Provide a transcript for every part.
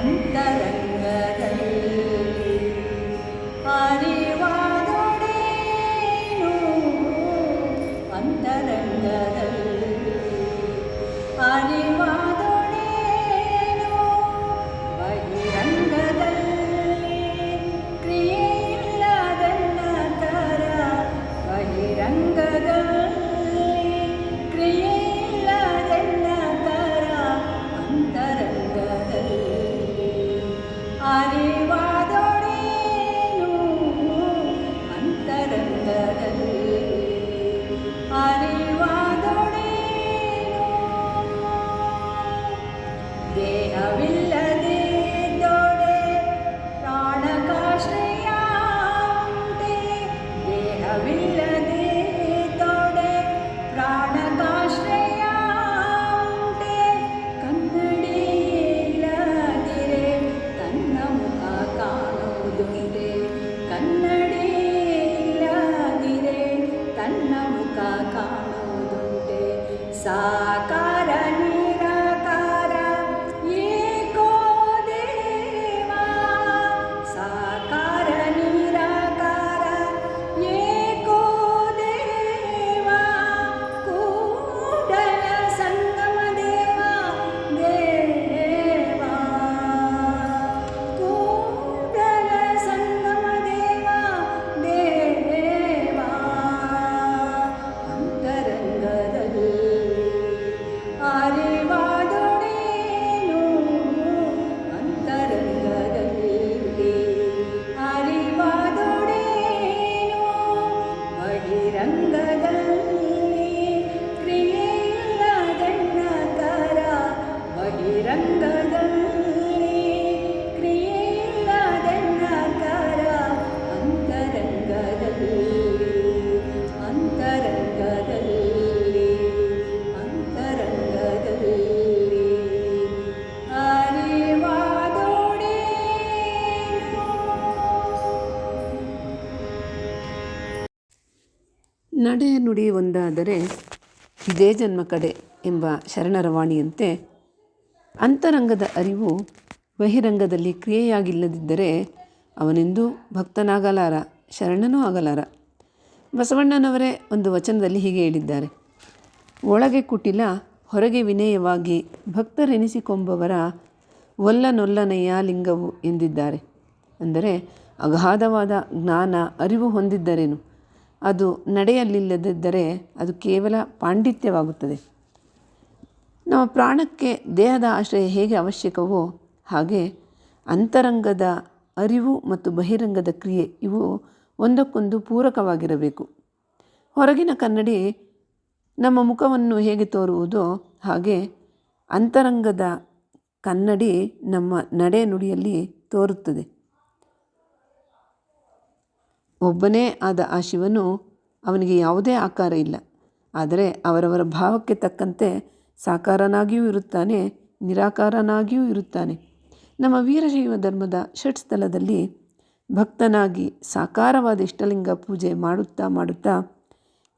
അന്തരംഗതയിൽ അറിവാതടേനു അന്തരംഗതയിൽ. അറിവാ sa ನಡೆ ನುಡಿ ಒಂದಾದರೆ ಇದೇ ಜನ್ಮ ಕಡೆ ಎಂಬ ಶರಣರ ವಾಣಿಯಂತೆ ಅಂತರಂಗದ ಅರಿವು ಬಹಿರಂಗದಲ್ಲಿ ಕ್ರಿಯೆಯಾಗಿಲ್ಲದಿದ್ದರೆ ಅವನೆಂದೂ ಭಕ್ತನಾಗಲಾರ, ಶರಣನೂ ಆಗಲಾರ? ಬಸವಣ್ಣನವರೇ ಒಂದು ವಚನದಲ್ಲಿ ಹೀಗೆ ಹೇಳಿದ್ದಾರೆ. ಒಳಗೆ ಕುಟಿಲ, ಹೊರಗೆ ವಿನಯವಾಗಿ ಭಕ್ತರೆನಿಸಿಕೊಂಬವರ ಒಲ್ಲನೊಲ್ಲನೆಯ ಲಿಂಗವು ಎಂದಿದ್ದಾರೆ. ಅಂದರೆ ಅಗಾಧವಾದ ಜ್ಞಾನ, ಅರಿವು ಹೊಂದಿದ್ದರೇನು? ಅದು ನಡೆಯಲಿಲ್ಲದಿದ್ದರೆ ಅದು ಕೇವಲ ಪಾಂಡಿತ್ಯವಾಗುತ್ತದೆ. ನಮ್ಮ ಪ್ರಾಣಕ್ಕೆ ದೇಹದ ಆಶ್ರಯ ಹೇಗೆ ಅವಶ್ಯಕವೋ ಹಾಗೆ ಅಂತರಂಗದ ಅರಿವು ಮತ್ತು ಬಹಿರಂಗದ ಕ್ರಿಯೆ ಇವು ಒಂದಕ್ಕೊಂದು ಪೂರಕವಾಗಿರಬೇಕು. ಹೊರಗಿನ ಕನ್ನಡಿ ನಮ್ಮ ಮುಖವನ್ನು ಹೇಗೆ ತೋರುವುದೋ ಹಾಗೆ ಅಂತರಂಗದ ಕನ್ನಡಿ ನಮ್ಮ ನಡೆ ನುಡಿಯಲ್ಲಿ ತೋರುತ್ತದೆ. ಒಬ್ಬನೇ ಆದ ಆ ಶಿವನು ಅವನಿಗೆ ಯಾವುದೇ ಆಕಾರ ಇಲ್ಲ. ಆದರೆ ಅವರವರ ಭಾವಕ್ಕೆ ತಕ್ಕಂತೆ ಸಾಕಾರನಾಗಿಯೂ ಇರುತ್ತಾನೆ, ನಿರಾಕಾರನಾಗಿಯೂ ಇರುತ್ತಾನೆ. ನಮ್ಮ ವೀರಶೈವ ಧರ್ಮದ ಷಟ್ ಸ್ಥಳದಲ್ಲಿ ಭಕ್ತನಾಗಿ ಸಾಕಾರವಾದ ಇಷ್ಟಲಿಂಗ ಪೂಜೆ ಮಾಡುತ್ತಾ ಮಾಡುತ್ತಾ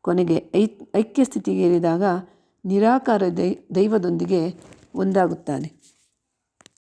ಕೊನೆಗೆ ಐ ಐಕ್ಯ ಸ್ಥಿತಿಗೇರಿದಾಗ ನಿರಾಕಾರ ದೈ, ದೈವದೊಂದಿಗೆ ಒಂದಾಗುತ್ತಾನೆ.